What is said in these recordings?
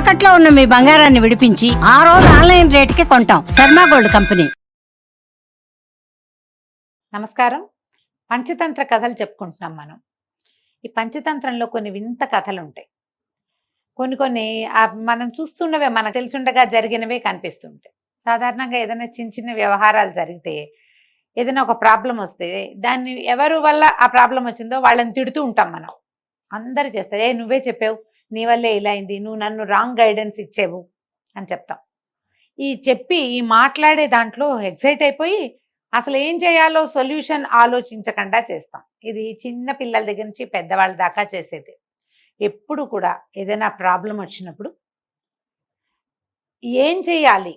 తాకట్లో ఉన్న మీ బంగారాన్ని విడిపించి ఆ రోజు ఆన్లైన్ రేటుకి కొంటాం. Sharma gold company. నమస్కారం. పంచతంత్ర కథలు చెప్పుకుంటున్నాం మనం. ఈ పంచతంత్రంలో కొన్ని వింత కథలు ఉంటాయి కొన్ని కొన్ని మనం చూస్తున్నవే మనకు తెలుసుండగా జరిగినవే కనిపిస్తుంటాయి. సాధారణంగా ఏదైనా చిన్న చిన్న వ్యవహారాలు జరిగితే ఏదైనా ఒక ప్రాబ్లం వస్తే దాన్ని ఎవరు వల్ల ఆ ప్రాబ్లం వచ్చిందో వాళ్ళని తిడుతూ ఉంటాం మనం. అందరు చేస్తారు ఏ నువ్వే చెప్పావు నీ వల్లే ఇలా అయింది నువ్వు నన్ను రాంగ్ గైడెన్స్ ఇచ్చేవు అని చెప్తాం. ఈ చెప్పి ఈ మాట్లాడే దాంట్లో ఎక్సైట్ అయిపోయి అసలు ఏం చేయాలో సొల్యూషన్ ఆలోచించకుండా చేస్తాం. ఇది చిన్న పిల్లల దగ్గర నుంచి పెద్దవాళ్ళ దాకా చేసేది. ఎప్పుడు కూడా ఏదైనా ప్రాబ్లం వచ్చినప్పుడు ఏం చేయాలి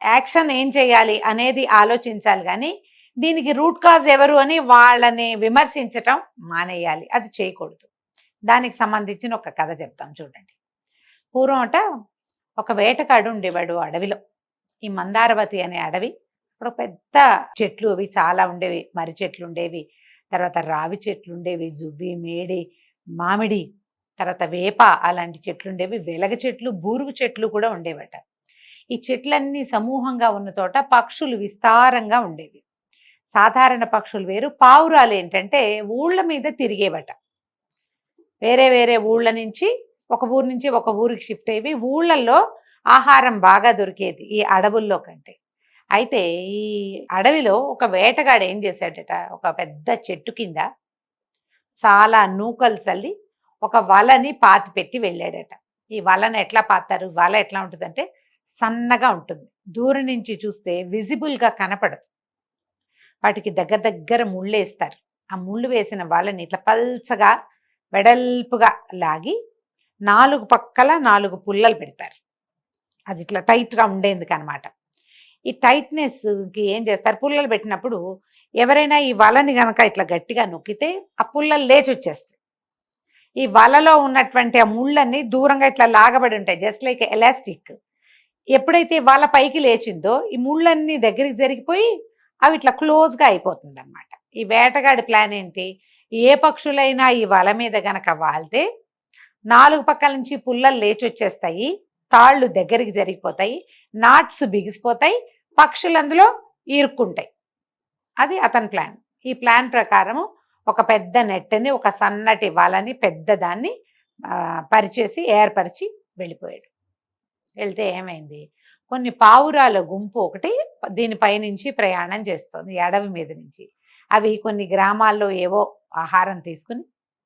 యాక్షన్ ఏం చేయాలి అనేది ఆలోచించాలి కానీ దీనికి రూట్ కాజ్ ఎవరు అని వాళ్ళని విమర్శించటం మానేయాలి అది చేయకూడదు. దానికి సంబంధించిన ఒక కథ చెప్తాం చూడండి. పూర్వం అట ఒక వేటకాడు ఉండేవాడు అడవిలో. ఈ మందారవతి అనే అడవి ఇప్పుడు పెద్ద చెట్లు అవి చాలా ఉండేవి. మర్రి చెట్లు ఉండేవి తర్వాత రావి చెట్లు ఉండేవి జువ్వి మేడి మామిడి తర్వాత వేప అలాంటి చెట్లు ఉండేవి. వెలగ చెట్లు బూరుగు చెట్లు కూడా ఉండేవట. ఈ చెట్లన్నీ సమూహంగా ఉన్న చోట పక్షులు విస్తారంగా ఉండేవి. సాధారణ పక్షులు వేరు. పావురాలు ఏంటంటే ఊళ్ళ మీద తిరిగేవట. వేరే వేరే ఊళ్ళ నుంచి ఒక ఊరు నుంచి ఒక ఊరికి షిఫ్ట్ అయ్యి ఊళ్ళల్లో ఆహారం బాగా దొరికేది ఈ అడవుల్లో కంటే. అయితే ఈ అడవిలో ఒక వేటగాడు ఏం చేశాడట ఒక పెద్ద చెట్టు కింద చాలా నూకలు చల్లి ఒక వలని పాతి పెట్టి వెళ్ళాడట. ఈ వలను ఎట్లా పాతారు వల ఎట్లా ఉంటుందంటే సన్నగా ఉంటుంది. దూరం నుంచి చూస్తే విజిబుల్గా కనపడదు. వాటికి దగ్గర దగ్గర ముళ్ళు వేస్తారు. ఆ ముళ్ళు వేసిన వలని ఇట్లా పల్చగా వెడల్పుగా లాగి నాలుగు పక్కల నాలుగు పుల్లలు పెడతారు. అది ఇట్లా టైట్గా ఉండేందుకు అనమాట ఈ టైట్నెస్కి ఏం చేస్తారు? పుల్లలు పెట్టినప్పుడు ఎవరైనా ఈ వలని కనుక ఇట్లా గట్టిగా నొక్కితే ఆ పుల్లలు లేచి వచ్చేస్తాయి. ఈ వలలో ఉన్నటువంటి ఆ ముళ్ళన్నీ దూరంగా ఇట్లా లాగబడి ఉంటాయి. Just like elastic. ఎప్పుడైతే వల పైకి లేచిందో ఈ ముళ్ళన్నీ దగ్గరికి జరిగిపోయి అవి ఇట్లా క్లోజ్గా అయిపోతుంది అనమాట ఈ వేటగాడి ప్లాన్ ఏంటి? ఏ పక్షులైనా ఈ వల మీద గనక వాళ్తే నాలుగు పక్కల నుంచి పుల్లలు లేచి వచ్చేస్తాయి తాళ్ళు దగ్గరికి జరిగిపోతాయి నాట్స్ బిగిసిపోతాయి పక్షులు అందులో ఇరుక్కుంటాయి. అది అతని ప్లాన్. ఈ ప్లాన్ ప్రకారము ఒక పెద్ద నెట్టని ఒక సన్నటి వలని పెద్దదాన్ని పరిచేసి ఏర్పరిచి వెళ్ళిపోయాడు. వెళ్తే ఏమైంది? కొన్ని పావురాల గుంపు ఒకటి దీనిపై నుంచి ప్రయాణం చేస్తుంది ఎడవి అడవి మీద నుంచి. అవి కొన్ని గ్రామాల్లో ఏవో ఆహారం తీసుకుని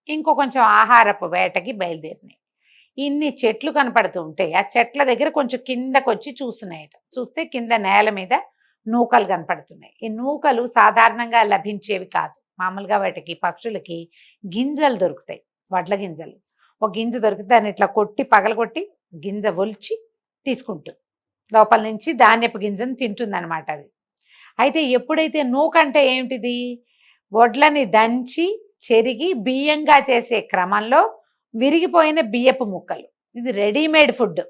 ఇంకో కొంచెం ఆహారపు వేటకి బయలుదేరినాయి. ఇన్ని చెట్లు కనపడుతుంటే ఆ చెట్ల దగ్గర కొంచెం కిందకు వచ్చి చూస్తున్నాయట. చూస్తే కింద నేల మీద నూకలు కనపడుతున్నాయి. ఈ నూకలు సాధారణంగా లభించేవి కాదు. మామూలుగా వాటికి పక్షులకి గింజలు దొరుకుతాయి. వడ్ల గింజలు. ఒక గింజ దొరికితే దాన్ని ఇట్లా కొట్టి పగలగొట్టి గింజ ఒలిచి తీసుకుంటుంది లోపల నుంచి ధాన్యపు గింజను తింటుంది అనమాట అది. అయితే ఎప్పుడైతే నూక అంటే ఏమిటిది? వడ్లని దంచి చెరిగి బియ్యంగా చేసే క్రమంలో విరిగిపోయిన బియ్యపు ముక్కలు. ఇది రెడీమేడ్ ఫుడ్.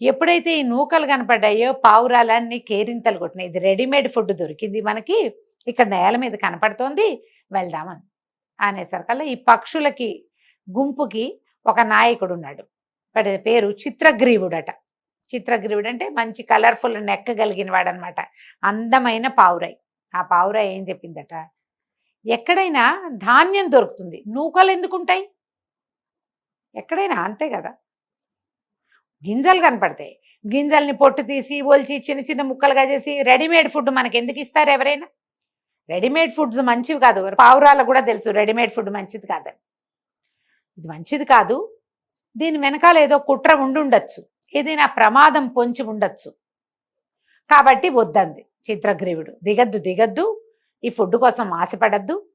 ఎప్పుడైతే ఈ నూకలు కనపడ్డాయో పావురాలన్నీ కేరింతలు కొట్టినాయి. ఇది రెడీమేడ్ ఫుడ్ దొరికింది మనకి. ఇక్కడ నేల మీద కనపడుతోంది. వెళ్దామని అనేసరికల్లా ఈ పక్షులకి గుంపుకి ఒక నాయకుడు ఉన్నాడు. వాడి పేరు చిత్రగ్రీవుడట. చిత్రగ్రీవుడు అంటే మంచి కలర్ఫుల్ నెక్క కలిగిన వాడనమాట అందమైన పావురాయి. ఆ పావురా ఏం చెప్పిందట? ఎక్కడైనా ధాన్యం దొరుకుతుంది. నూకలు ఎందుకుంటాయి? ఎక్కడైనా అంతే కదా? గింజలు కనపడతాయి. గింజల్ని పొట్టు తీసి ఒలిచి చిన్న చిన్న ముక్కలుగా చేసి రెడీమేడ్ ఫుడ్ మనకి ఎందుకు ఇస్తారు ఎవరైనా? రెడీమేడ్ ఫుడ్స్ మంచివి కాదు. పావురాలకు కూడా తెలుసు రెడీమేడ్ ఫుడ్ మంచిది కాదని. ఇది మంచిది కాదు. దీని వెనకాల ఏదో కుట్ర ఉండుండొచ్చు. ఏదైనా ప్రమాదం పొంచి ఉండొచ్చు. కాబట్టి వద్దంది. చిత్రగ్రీవుడు. దిగద్దు దిగద్దు. ఈ ఫుడ్ కోసం ఆశపడద్దు.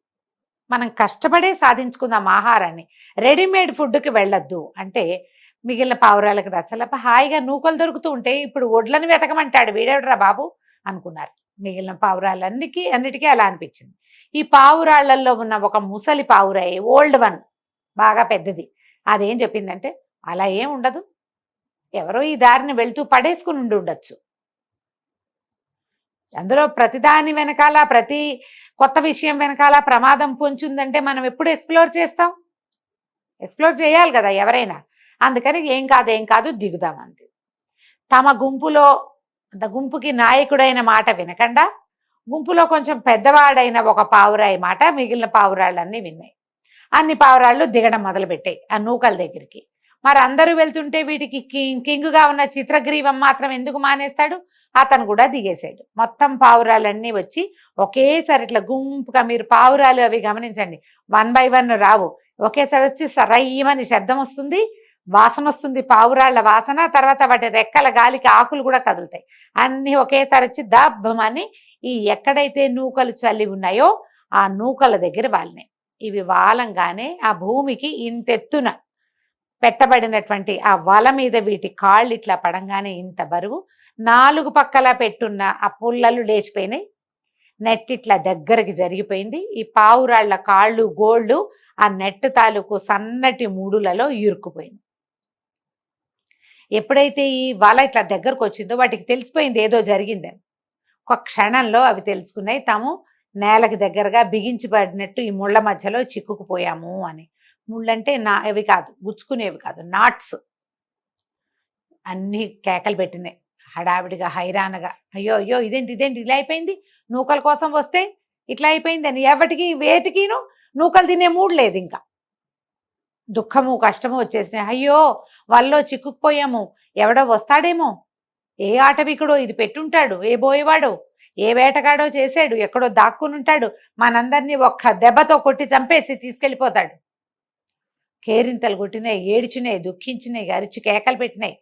మనం కష్టపడే సాధించుకుందాం ఆహారాన్ని. రెడీమేడ్ ఫుడ్కి వెళ్ళొద్దు. అంటే మిగిలిన పావురాలకు రసలప హాయిగా నూకలు దొరుకుతూ ఉంటే ఇప్పుడు ఒడ్లను వెతకమంటాడు. వీడెవడరా బాబు? అనుకున్నారు. మిగిలిన పావురాలన్నిటికీ అన్నిటికీ అలా అనిపించింది. ఈ పావురాళ్ళలో ఉన్న ఒక ముసలి పావురాయి ఓల్డ్ వన్ బాగా పెద్దది. అదేం చెప్పిందంటే అలా ఏం ఉండదు. ఎవరో ఈ దారిని వెళ్తూ పడేసుకుని ఉండి ఉండొచ్చు. అందులో ప్రతిదాని వెనకాల ప్రతి కొత్త విషయం వెనకాల ప్రమాదం పొంచుందంటే మనం ఎప్పుడు ఎక్స్ప్లోర్ చేస్తాం? ఎక్స్ప్లోర్ చేయాలి కదా ఎవరైనా. అందుకని ఏం కాదు ఏం కాదు దిగుదామంది తమ గుంపులో గుంపుకి నాయకుడైన మాట వినకుండా గుంపులో కొంచెం పెద్దవాడైన ఒక పావురాయి మాట మిగిలిన పావురాళ్ళన్నీ విన్నాయి. అన్ని పావురాళ్ళు దిగడం మొదలుపెట్టాయి ఆ నూకల దగ్గరికి. మరి అందరూ వెళ్తుంటే వీటికి కింగ్ కింగుగా ఉన్న చిత్రగ్రీవం మాత్రం ఎందుకు మానేస్తాడు? అతను కూడా దిగేశాడు. మొత్తం పావురాలన్నీ వచ్చి ఒకేసారి ఇట్లా గుంపుగా మీరు పావురాలు అవి గమనించండి. వన్ బై వన్ రావు. ఒకేసారి వచ్చి సరయ్యమని శబ్దం వస్తుంది వాసన వస్తుంది పావురాళ్ళ వాసన తర్వాత వాటి రెక్కల గాలికి ఆకులు కూడా కదులుతాయి. అన్నీ ఒకేసారి వచ్చి దబ్బమని ఈ ఎక్కడైతే నూకలు చల్లి ఉన్నాయో ఆ నూకల దగ్గర వాలినాయి ఇవి వాలంగానే ఆ భూమికి ఇంతెత్తున పెట్టబడినటువంటి ఆ వల మీద వీటి కాళ్ళు ఇట్లా పడంగానే ఇంత బరువు. నాలుగు పక్కల పెట్టున్న ఆ పుల్లలు లేచిపోయినాయి. నెట్ ఇట్లా దగ్గరికి జరిగిపోయింది. ఈ పావురాళ్ళ కాళ్ళు గోళ్ళు ఆ నెట్ తాలూకు సన్నటి మూడులలో ఇరుక్కుపోయింది. ఎప్పుడైతే ఈ వల ఇట్లా దగ్గరకు వచ్చిందో వాటికి తెలిసిపోయింది ఏదో జరిగిందని. ఒక క్షణంలో అవి తెలుసుకున్నాయి. తాము నేలకి దగ్గరగా బిగించబడినట్టు ఈ ముళ్ళ మధ్యలో చిక్కుకుపోయాము అని. ముళ్ళంటే నా అవి కాదు గుచ్చుకునేవి కాదు నాట్స్. అన్నీ కేకలు పెట్టినాయి హడావిడిగా హైరానగా అయ్యో అయ్యో ఇదేంటి ఇదేంటి ఇలా అయిపోయింది? నూకల కోసం వస్తే ఇట్లా అయిపోయింది అని ఎవటికి వేటికిను నూకలు తినే మూడు లేదు ఇంకా. దుఃఖము కష్టము వచ్చేసినాయి అయ్యో వాళ్ళలో చిక్కుకుపోయాము ఎవడో వస్తాడేమో? ఏ ఆటవికుడో ఇది పెట్టుంటాడు ఏ బోయేవాడో ఏ వేటగాడో చేశాడు ఎక్కడో దాక్కుని ఉంటాడు మనందరినీ ఒక్క దెబ్బతో కొట్టి చంపేసి తీసుకెళ్ళిపోతాడు. కేరింతలు కొట్టినాయి ఏడ్చినాయి దుఃఖించినాయి అరిచి కేకలు పెట్టినాయి.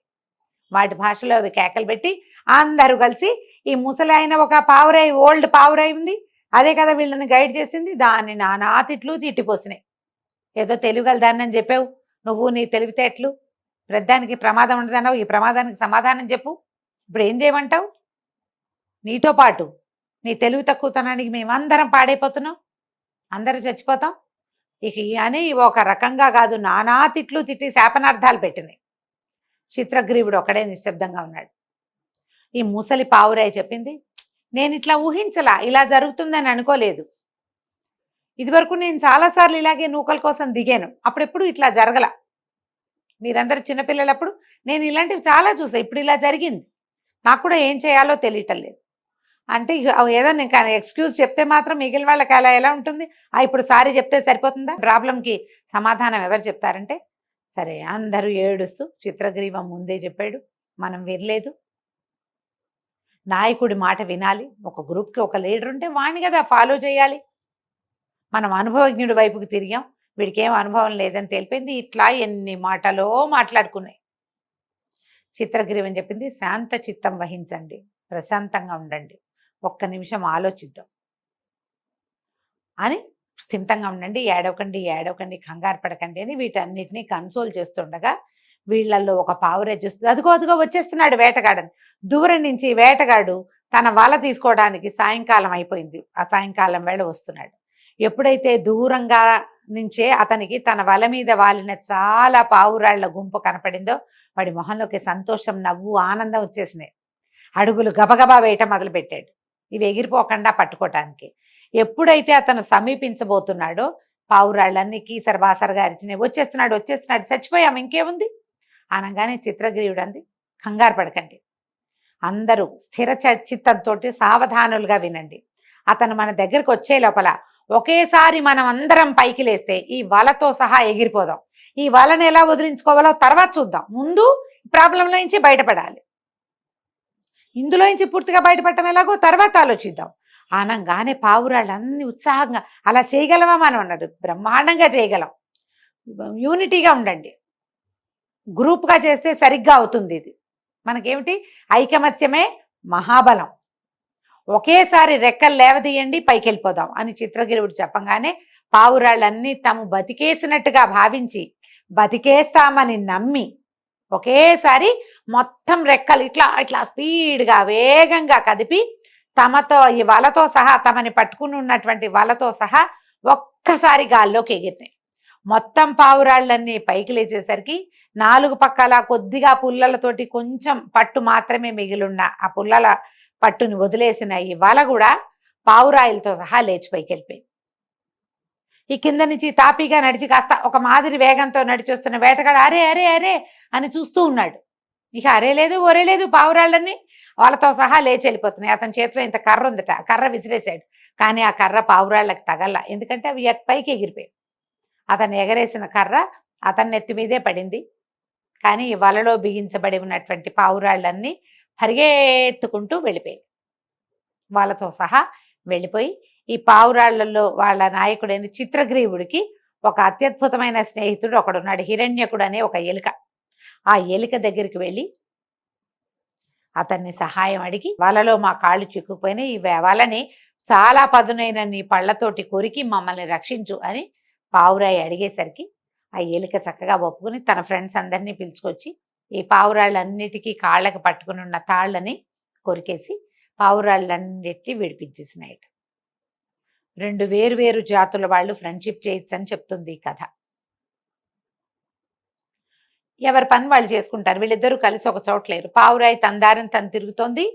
వాటి భాషలో అవి కేకలు పెట్టి అందరూ కలిసి ఈ ముసలాయన ఒక పావురాయి ఓల్డ్ పావురాయి ఉంది. అదే కదా వీళ్ళని గైడ్ చేసింది. దాన్ని నానా తిట్లు తిట్టిపోసినాయి. ఏదో తెలియగలదాన్ని అని చెప్పావు. నువ్వు నీ తెలివితేటలు పెద్దానికి ప్రమాదం ఉండదన్నావు. ఈ ప్రమాదానికి సమాధానం చెప్పు. ఇప్పుడు ఏం చేయమంటావు? నీతో పాటు నీ తెలివి తక్కువతనానికి మేమందరం పాడైపోతున్నాం. అందరూ చచ్చిపోతాం. ఇక అని ఒక రకంగా కాదు నానా తిట్లు తిట్టి శాపనార్థాలు పెట్టినాయి చిత్రగ్రీవుడు ఒకడే నిశ్శబ్దంగా ఉన్నాడు. ఈ ముసలి పావురాయి చెప్పింది నేను ఇట్లా ఊహించలా ఇలా జరుగుతుందని అనుకోలేదు. ఇదివరకు నేను చాలాసార్లు ఇలాగే నూకల కోసం దిగాను అప్పుడెప్పుడు ఇట్లా జరగల. మీరందరూ చిన్నపిల్లలప్పుడు నేను ఇలాంటివి చాలా చూసా ఇప్పుడు ఇలా జరిగింది. నాకు కూడా ఏం చేయాలో తెలియటం లేదు. అంటే ఏదైనా ఏదో నేను ఎక్స్క్యూజ్ చెప్తే మాత్రం మిగిలిన వాళ్ళకి అలా ఎలా ఉంటుంది? ఆ ఇప్పుడు సారీ చెప్తే సరిపోతుందా? ప్రాబ్లంకి సమాధానం ఎవరు చెప్తారంటే సరే అందరూ ఏడుస్తూ చిత్రగ్రీవం ముందే చెప్పాడు మనం వినలేదు. నాయకుడి మాట వినాలి ఒక గ్రూప్కి ఒక లీడర్ ఉంటే వాణ్ణి కదా ఫాలో చేయాలి. మనం అనుభవజ్ఞుడి వైపుకి తిరిగాం వీడికి ఏం అనుభవం లేదని తెలిపింది ఇట్లా ఎన్ని మాటలో మాట్లాడుకున్నాయి. చిత్రగ్రీవం చెప్పింది శాంత చిత్తం వహించండి ప్రశాంతంగా ఉండండి ఒక్క నిమిషం ఆలోచిద్దాం. అని స్థిమితంగా ఉండండి ఏడవకండి ఏడవకండి కంగారు పడకండి అని వీటన్నిటిని కన్సోల్ చేస్తుండగా వీళ్ళల్లో ఒక పావురే చూస్తుంది అదిగో అదిగో వచ్చేస్తున్నాడు వేటగాడని. దూరం నుంచి వేటగాడు తన వల తీసుకోవడానికి సాయంకాలం అయిపోయింది. ఆ సాయంకాలం వేళ వస్తున్నాడు. ఎప్పుడైతే దూరంగా నుంచే అతనికి తన వల మీద వాలిన చాలా పావురాళ్ళ గుంపు కనపడిందో వాడి మొహంలోకి సంతోషం నవ్వు ఆనందం వచ్చేసినాయి. అడుగులు గబగబా వేయటం మొదలుపెట్టాడు. ఇవి ఎగిరిపోకుండా పట్టుకోవటానికి ఎప్పుడైతే అతను సమీపించబోతున్నాడో పావురాళ్ళన్నీ కీసర బాసరగా అరిచినాయి వచ్చేస్తున్నాడు వచ్చేస్తున్నాడు చచ్చిపోయాము ఇంకేముంది? అనగానే చిత్రగ్రీవుడు అంది కంగారు పడకండి. అందరూ స్థిర చిత్తంతో సావధానులుగా వినండి. అతను మన దగ్గరకు వచ్చే లోపల ఒకేసారి మనం అందరం పైకి లేస్తే ఈ వలతో సహా ఎగిరిపోదాం. ఈ వలని ఎలా వదిలించుకోవాలో తర్వాత చూద్దాం. ముందు ప్రాబ్లంలో నుంచి బయటపడాలి. ఇందులో నుంచి పూర్తిగా బయటపడటం ఎలాగో తర్వాత ఆలోచిద్దాం. ఆనంగానే పావురాళ్ళన్నీ ఉత్సాహంగా అలా చేయగలమా మనం అన్నాడు. బ్రహ్మాండంగా చేయగలం. యూనిటీగా ఉండండి. గ్రూప్గా చేస్తే సరిగ్గా అవుతుంది ఇది. మనకేమిటి? ఐకమత్యమే మహాబలం. ఒకేసారి రెక్కలు లేవదీయండి పైకి వెళ్ళిపోదాం అని చిత్రగిరుడు చెప్పంగానే పావురాళ్ళన్నీ తాము బతికేసినట్టుగా భావించి బతికేస్తామని నమ్మి ఒకేసారి మొత్తం రెక్కలు ఇట్లా ఇట్లా స్పీడ్గా వేగంగా కదిపి తమతో ఈ వలతో సహా తమని పట్టుకుని ఉన్నటువంటి వలతో సహా ఒక్కసారి గాల్లోకి ఎగిరినాయి మొత్తం పావురాళ్ళన్నీ పైకి లేచేసరికి నాలుగు పక్కల కొద్దిగా పుల్లలతోటి కొంచెం పట్టు మాత్రమే మిగిలిన్న ఆ పుల్లల పట్టుని వదిలేసిన ఈ వల కూడా పావురాయిలతో సహా లేచి పైకి వెళ్ళిపోయింది ఈ కింద నుంచి తాపీగా నడిచి కాస్త ఒక మాదిరి వేగంతో నడిచి వస్తున్న వేటగాడు అరే అరే అరే అని చూస్తూ ఉన్నాడు. ఇక అరే లేదు ఒరే లేదు పావురాళ్ళని వాళ్ళతో సహా లేచి వెళ్ళిపోతున్నాయి. అతని చేతిలో ఇంత కర్ర ఉందట. కర్ర విసిరేశాడు. కానీ ఆ కర్ర పావురాళ్ళకి తగల. ఎందుకంటే అవి ఎక్- పైకి ఎగిరిపోయాయి. అతను ఎగరేసిన కర్ర అతని నెత్తి మీదే పడింది. కానీ వలలో బిగించబడి ఉన్నటువంటి పావురాళ్ళన్నీ పరిగెత్తుకుంటూ వెళ్ళిపోయాయి. వాళ్ళతో సహా వెళ్ళిపోయి ఈ పావురాళ్ళలో వాళ్ళ నాయకుడైన చిత్రగ్రీవుడికి ఒక అత్యద్భుతమైన స్నేహితుడు ఒకడున్నాడు. హిరణ్యకుడు అనే ఒక ఎలుక. ఆ ఏలిక దగ్గరికి వెళ్ళి అతన్ని సహాయం అడిగి వలలో మా కాళ్ళు చిక్కుపోయినాయి ఈ వలని చాలా పదునైన నీ పళ్ళతోటి కొరికి మమ్మల్ని రక్షించు అని పావురాయి అడిగేసరికి ఆ ఏలిక చక్కగా ఒప్పుకుని తన ఫ్రెండ్స్ అందరినీ పిలుచుకొచ్చి ఈ పావురాళ్ళన్నిటికీ కాళ్ళకి పట్టుకుని ఉన్న తాళ్ళని కొరికేసి పావురాళ్ళన్నిటినీ విడిపించేసినాయట. రెండు వేరు వేరు జాతుల వాళ్ళు ఫ్రెండ్షిప్ చేయొచ్చు అని చెప్తుంది ఈ కథ. ఎవరి పని వాళ్ళు చేసుకుంటారు. వీళ్ళిద్దరూ కలిసి ఒక చోట్లేరు పావురాయి తందారిని తను తిరుగుతోంది.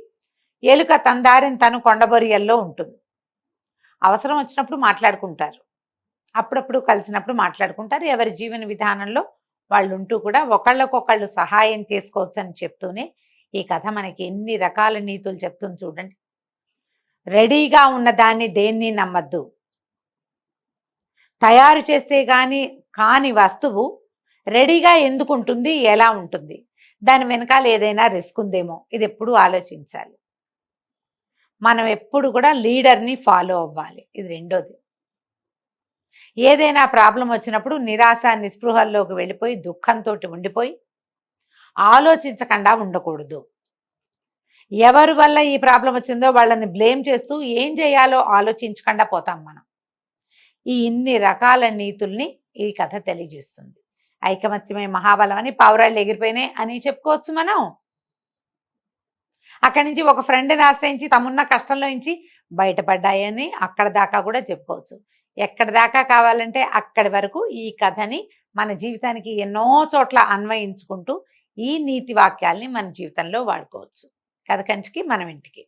ఎలుక తందారిని తను కొండబొరియల్లో ఉంటుంది. అవసరం వచ్చినప్పుడు మాట్లాడుకుంటారు. అప్పుడప్పుడు కలిసినప్పుడు మాట్లాడుకుంటారు. ఎవరి జీవన విధానంలో వాళ్ళు ఉంటూ కూడా ఒకళ్ళకొకళ్ళు సహాయం చేసుకోవచ్చు అని చెప్తూనే ఈ కథ మనకి ఎన్ని రకాల నీతులు చెప్తుంది చూడండి. రెడీగా ఉన్న దాన్ని దేన్ని నమ్మద్దు? తయారు చేస్తే కానీ కాని వస్తువు రెడీగా ఎందుకు ఉంటుంది? ఎలా ఉంటుంది? దాని వెనకాల ఏదైనా రిస్క్ ఉందేమో ఇది ఎప్పుడు ఆలోచించాలి. మనం ఎప్పుడు కూడా లీడర్ని ఫాలో అవ్వాలి. ఇది రెండోది. ఏదైనా ప్రాబ్లం వచ్చినప్పుడు నిరాశ నిస్పృహల్లోకి వెళ్ళిపోయి దుఃఖంతో ఉండిపోయి ఆలోచించకుండా ఉండకూడదు. ఎవరి వల్ల ఈ ప్రాబ్లం వచ్చిందో వాళ్ళని బ్లేమ్ చేస్తూ ఏం చేయాలో ఆలోచించకుండా పోతాం మనం. ఈ ఇన్ని రకాల నీతుల్ని ఈ కథ తెలియజేస్తుంది. ఐకమత్యమే మహాబలం అని పావురాళ్ళు ఎగిరిపోయినాయి అని చెప్పుకోవచ్చు మనం. అక్కడి నుంచి ఒక ఫ్రెండ్ని ఆశ్రయించి తమున్న కష్టంలో నుంచి బయటపడ్డాయని అక్కడ దాకా కూడా చెప్పుకోవచ్చు. ఎక్కడి దాకా కావాలంటే అక్కడి వరకు ఈ కథని మన జీవితానికి ఎన్నో చోట్ల అన్వయించుకుంటూ ఈ నీతి వాక్యాల్ని మన జీవితంలో వాడుకోవచ్చు. కథ కంచికి మనం ఇంటికి.